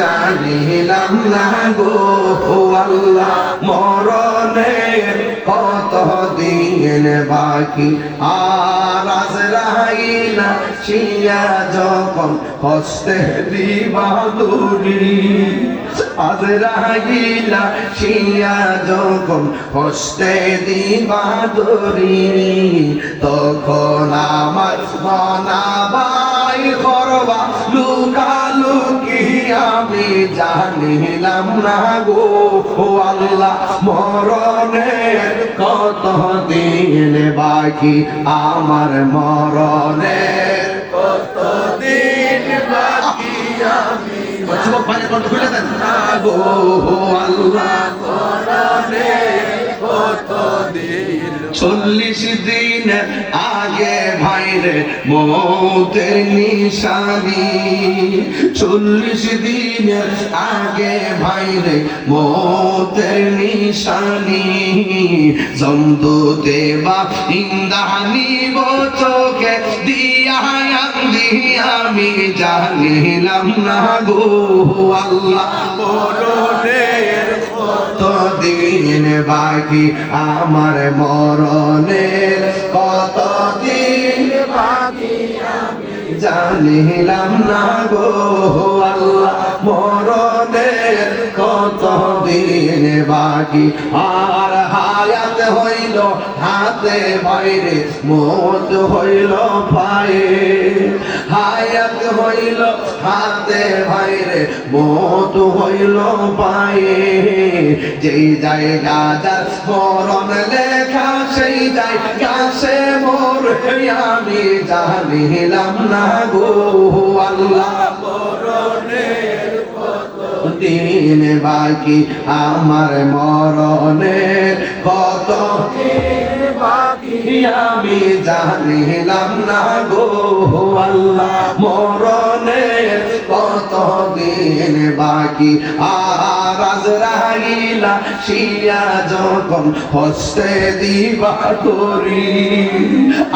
জানিলাম না গো আল্লাহ, মরণের কত দিন বাকি। আজ রাইনা শিয়া যখন হস্তে দিবা আজ রাইলা শিয়া যখন হস্তে তখন আমার মনাবাই করবা লুকালুকি আমি জানিলাম না গো ও আল্লাহ মরণের কত দিন বাকি? আমার মরণের কত দিন বাকি আমি যুবক ভাইয়ের কণ্ঠ খুলে দেন। না গো আল্লাহ মরণের চল্লিশ দিন আগে ভাইরে মৌতের নিশানি। চল্লিশ দিন আগে ভাইরে মৌতের নিশানি। জমদুতে বা ইন্দানি চোখে দিয়া আমি জানিলাম না গো। আল্লাহ কত দিন বাকি আমার মরণের কত দিন বাকি জানিলাম না গো আল্লাহ, মরণের কত দিন বাকি। আর হায়াত হইল, হাতে বাইরে, মত হইল পায়ে হায়াত হইল, হাতে বাইরে, মত হইল পায়ে যেই জায়গা যার মরণ লেখা, সেই সে মোর আমি জানিলাম না গো আল্লাহ। মরণের দিন বাকি আমার মরণের কত বাকি আমি জানিলাম না গো আল্লাহ। মরণের কত দিন বাকি আজ রাহিলা শিয়া যখন হস্তে দিবা করি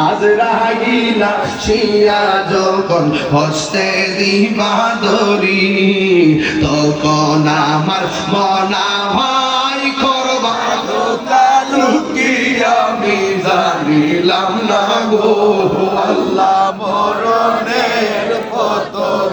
আজ রাহিলা শিয়া যখন হস্তে দিবা দরি তখন আমার মনা ভাই করবা লুকি আমি জানিলাম না গো। আল্লাহ হাতে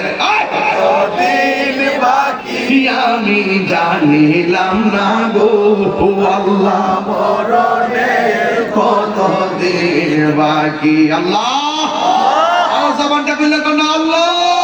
দিন বাকি আমি জানিলাম না গো আল্লাহ মরণে কত দিন বাকি। আল্লাহ আল্লাহ।